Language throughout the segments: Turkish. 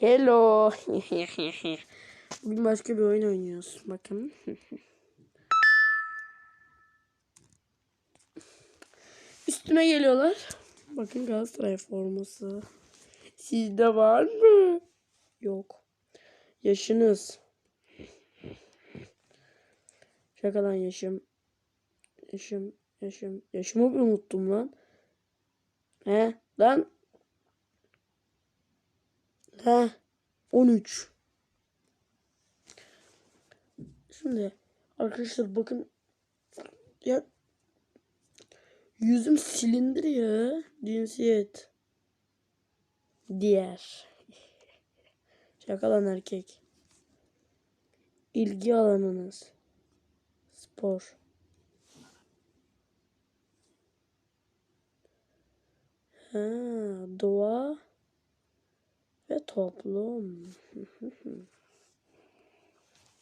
Hello. Bugün başka bir oyun oynuyoruz. Bakın. Üstüme geliyorlar. Bakın Galatasaray forması. Sizde var mı? Yok. Yaşınız. Şakadan yaşım. Yaşım. Yaşım. Yaşımı bir unuttum lan. He? Lan. He. 13. Şimdi arkadaşlar bakın. Ya yüzüm silindir ya cinsiyet. Diğer. Şakalan erkek. İlgi alanınız. Spor. Ha, doğa ve toplum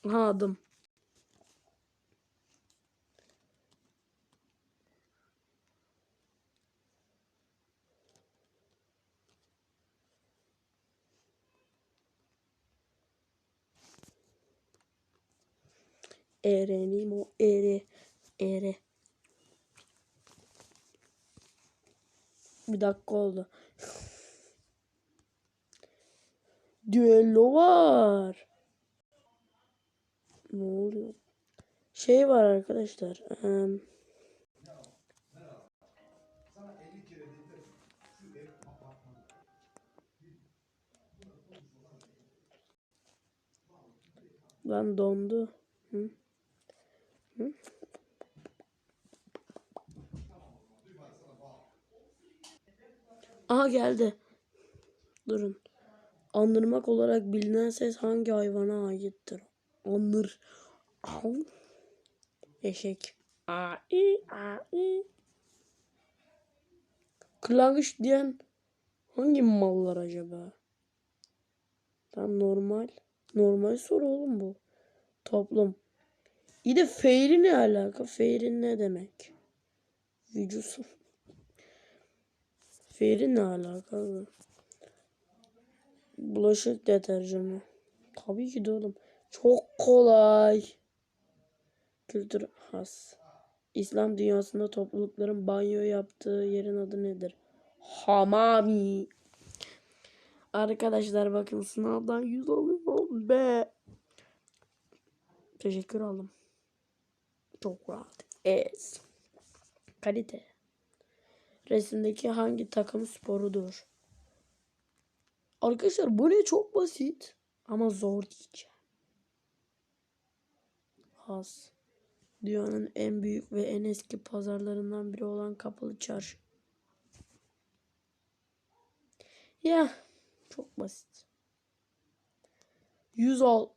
ha adım Erenim o ere ere. Bir dakika oldu. Düello var. Ne oluyor? Şey var arkadaşlar. em, Lan dondu. Hı? Hı? Aha geldi. Durun. Andırmak olarak bilinen ses hangi hayvana aittir? Andır. Au. Eşek. Ai, ai. Kırlangıç diyen hangi mallar acaba? Tam normal. Normal soru oğlum bu. Toplum. İyi de feyri ne alaka? Feyri ne demek? Vücusu. Feyri ne alaka? Bulaşık deterjanı. Tabii ki de oğlum. Çok kolay. Kültür has. İslam dünyasında toplulukların banyo yaptığı yerin adı nedir? Hamami. Arkadaşlar bakın sınavdan 100 alıyorum be. Teşekkür aldım. Çok rahat. Es. Kalite. Resimdeki hangi takım sporudur? Arkadaşlar bu ne çok basit. Ama zor diyeceğim. Has. Dünyanın en büyük ve en eski pazarlarından biri olan Kapalı Çarşı. Ya çok basit. 100 al.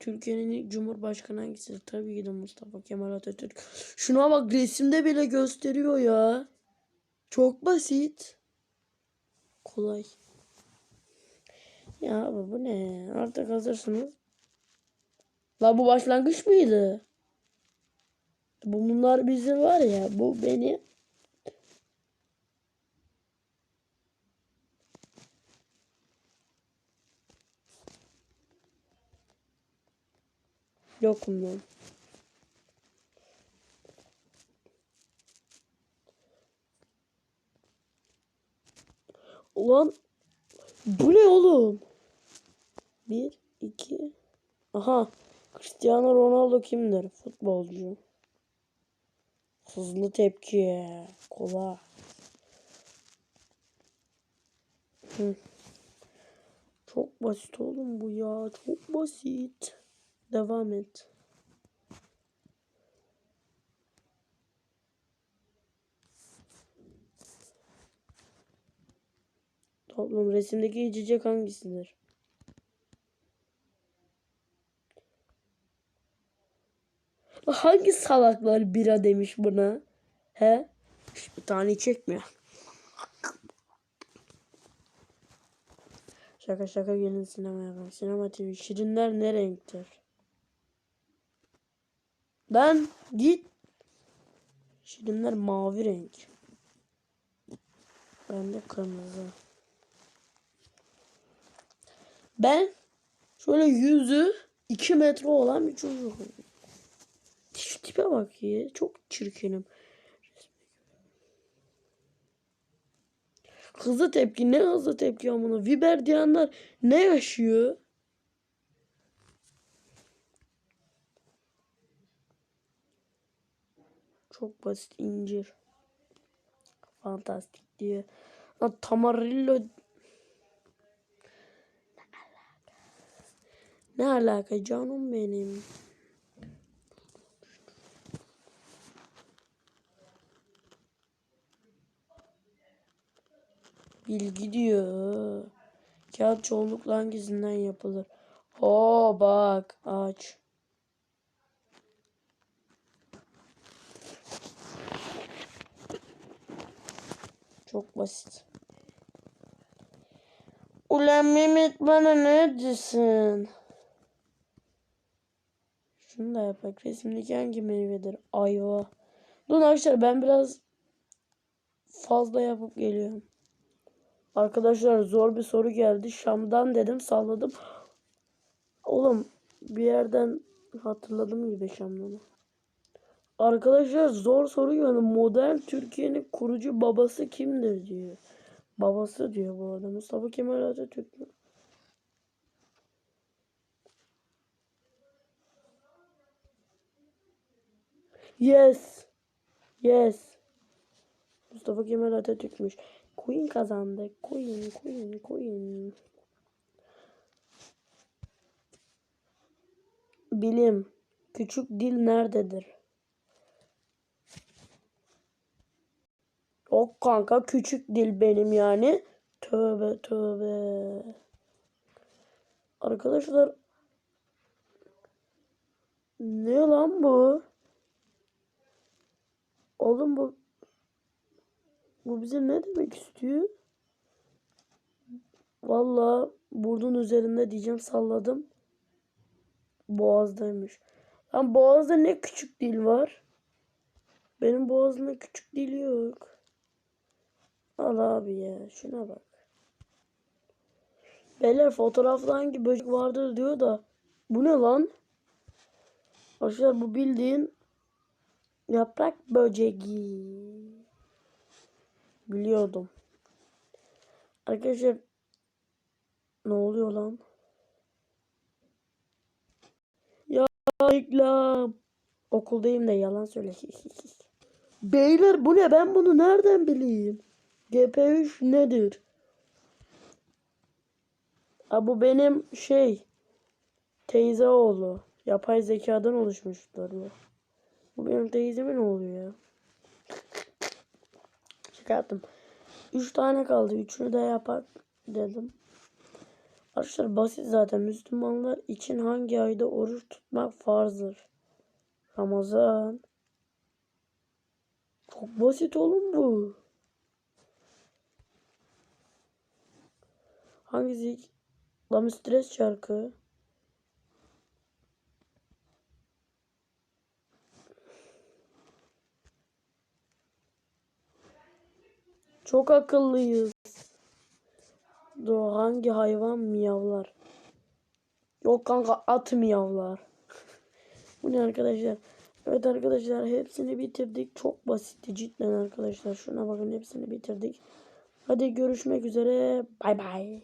Türkiye'nin cumhurbaşkanı hangisidir? Tabii ki de Mustafa Kemal Atatürk. Şuna bak resimde bile gösteriyor ya. Çok basit. Kolay. Ya abi bu ne? Artık hazırsınız. La bu başlangıç mıydı? Bu bunlar bizi var ya. Bu beni yokum lan. Ulan bu ne oğlum? Bir, iki. Aha. Cristiano Ronaldo kimdir? Futbolcu. Hızlı tepki. Kolay. Hı. Çok basit oğlum bu ya. Çok basit. Devam et. Toplum resimdeki içecek hangisidir? Hangi salaklar bira demiş buna? He? Bir tane mi? Şaka şaka gelin sinemaya bak. Sinema TV. Şirinler ne renktir? Lan git. Şirinler mavi renk. Ben de kırmızı. Ben şöyle yüzü 2 metre olan bir çocuk. Şu tipe bak ya. Çok çirkinim. Hızlı tepki ne hızlı tepki amına. Viber diyenler ne yaşıyor? Çok basit incir. Fantastik diye. Tamarillo ne alaka canım benim. Bilgi diyor. Kağıt çoğunlukla hangisinden yapılır? Oo bak ağaç. Çok basit. Ulan Mehmet bana ne diyorsun? Da yapak. Resimdeki hangi meyvedir? Ayva. Dur arkadaşlar ben biraz fazla yapıp geliyorum. Arkadaşlar zor bir soru geldi. Şam'dan dedim salladım. Oğlum bir yerden hatırladım gibi Şam'dan'ı. Arkadaşlar zor soru geldi. Modern Türkiye'nin kurucu babası kimdir diyor. Babası diyor bu arada. Mustafa Kemal Atatürk? Yes. Yes. Mustafa Kemal Atatürk'müş. Queen kazandı. Queen, Queen, Queen. Bilim. Küçük dil nerededir? Yok kanka küçük dil benim yani. Tövbe tövbe. Arkadaşlar ne lan bu? Oğlum bu bu bize ne demek istiyor? Vallahi burnun üzerinde diyeceğim salladım. Boğazdaymış. Lan boğazda ne küçük dil var? Benim boğazımda küçük dil yok. Al abi ya şuna bak. Beyler fotoğrafta hangi böcek vardır diyor da bu ne lan? Arkadaşlar bu bildiğin yaprak böceği. Biliyordum. Arkadaşlar ne oluyor lan? Ya reklam. Okuldayım da yalan söyle. Beyler bu ne? Ben bunu nereden bileyim? GP3 nedir? Ha, bu benim şey teyze oğlu. Yapay zekadan oluşmuşlar bu. Bu benim teyzemin oğlu ya. Çıkarttım. Üç tane kaldı. Üçünü de yapak dedim. Arkadaşlar basit zaten. Müslümanlar için hangi ayda oruç tutmak farzdır? Ramazan. Çok basit oğlum bu. Hangisi? Lan stres şarkı. Çok akıllıyız. Dur hangi hayvan miyavlar? Yok kanka at miyavlar. Bu ne arkadaşlar? Evet arkadaşlar hepsini bitirdik. Çok basitti cidden arkadaşlar. Şuna bakın hepsini bitirdik. Hadi görüşmek üzere. Bay bay.